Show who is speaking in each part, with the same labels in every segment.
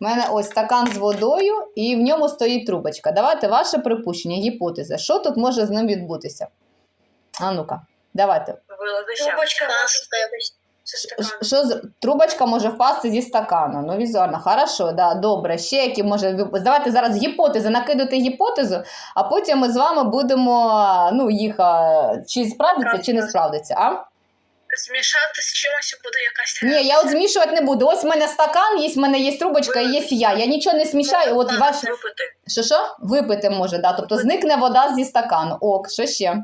Speaker 1: У мене ось стакан з водою, і в ньому стоїть трубочка. Давайте ваше припущення, гіпотеза. Що тут може з ним відбутися? А ну-ка, давайте.
Speaker 2: Трубочка може.
Speaker 1: Що з... Трубочка може впасти зі стакану. Ну, візуально, хорошо, да, добре. Ще які може. Давайте зараз гіпотези, накидати гіпотезу, а потім ми з вами будемо ну, їх чи справдиться, чи не справдиться. А?
Speaker 2: Змішати з чимось буде якась
Speaker 1: Ні, я от змішувати не буду. Ось в мене стакан, є, в мене є трубочка і є я. Я нічого не смішаю. От ваш...
Speaker 2: випити.
Speaker 1: Що що? Випити може, да. Тобто зникне вода зі стакану. Ок, що ще?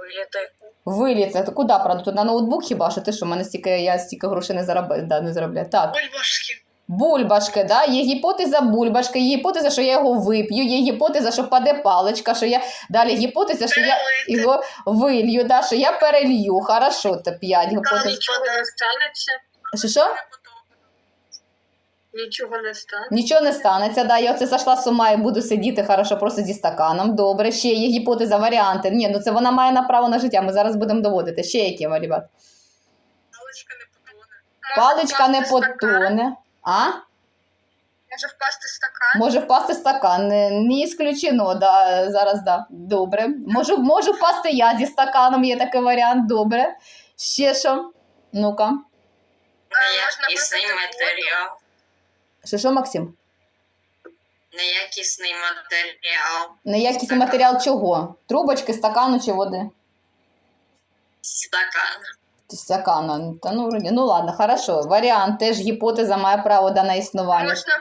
Speaker 2: Виліти.
Speaker 1: Виліти. Куди, правда? Тут на ноутбук хіба що ти що? в мене стільки, я стільки грошей не заробляю. Да, не заробляю. Так.
Speaker 2: Бульбашки.
Speaker 1: Бульбашки, да? є гіпотеза бульбашки, є гіпотеза, що я його вип'ю, є гіпотеза, що впаде паличка, що я далі гіпотеза, що я його вилью, да? що я перелью. Хорошо, то 5 гіпотез.
Speaker 2: Нічого не станеться.
Speaker 1: Що що?
Speaker 2: Нічого не станеться.
Speaker 1: Нічого не станеться, да. Я оце зайшла з ума і буду сидіти хорошо просто зі стаканом. Добре, ще є гіпотеза, варіанти. Ні, ну це вона має на право на життя. Ми зараз будемо доводити. Ще які, ребят?
Speaker 2: Паличка не потоне.
Speaker 1: Паличка не потоне. А?
Speaker 2: Може впасти стакан.
Speaker 1: Може впасти стакан. Не, не ісключено, да, зараз да. Добре. Можу, можу впасти я зі стаканом, є такий варіант. Добре. Ще що? Ну-ка.
Speaker 3: Неякісний матеріал.
Speaker 1: Що, що, Максим?
Speaker 3: Неякісний матеріал.
Speaker 1: Неякісний матеріал чого? Трубочки, стакану чи води?
Speaker 3: Стакан.
Speaker 1: Стакана. Та ну, ну ладно, хорошо. Варіант теж гіпотеза має право да, на існування.
Speaker 2: Можна,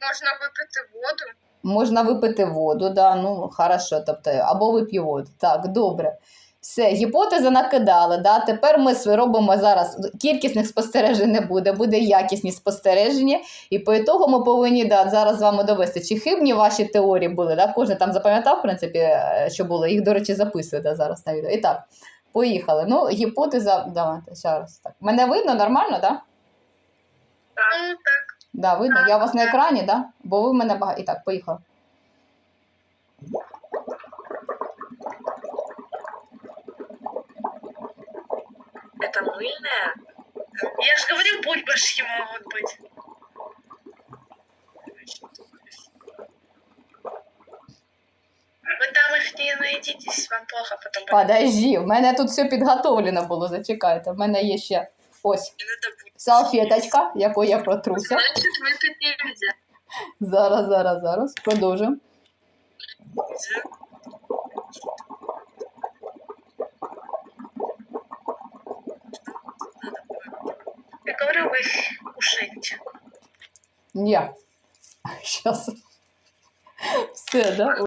Speaker 2: можна випити воду.
Speaker 1: Можна випити воду, да, ну хорошо, тобто, або вип'ю воду. Так, добре. Все, гіпотези накидали. Да? Тепер ми робимо зараз кількісних спостережень не буде, буде якісні спостереження. І по ітогу ми повинні да, зараз з вами довести, чи хибні ваші теорії були. Да? Кожен там запам'ятав, в принципі, е, що було. Їх, до речі, записую да, зараз на відео. І так, поїхали. Ну, гіпотеза, давайте ще раз. Так. Мене видно нормально, так? Да?
Speaker 2: Ну так.
Speaker 1: Да, видно. Я у вас на екрані, да? Бо ви в мене багато. І так, поїхали.
Speaker 2: Это мыльная? Я же говорил, бульбашки могут быть. Найдитесь, вам плохо потом.
Speaker 1: Подожди, в мене тут все підготовлено було, зачекайте. В мене є ще ось салфеточка, яку я протруся.
Speaker 2: Значит, выпить нельзя.
Speaker 1: Зараз, зараз, зараз.
Speaker 2: Я говорю, вы их.
Speaker 1: Ні. Щас. Все, да?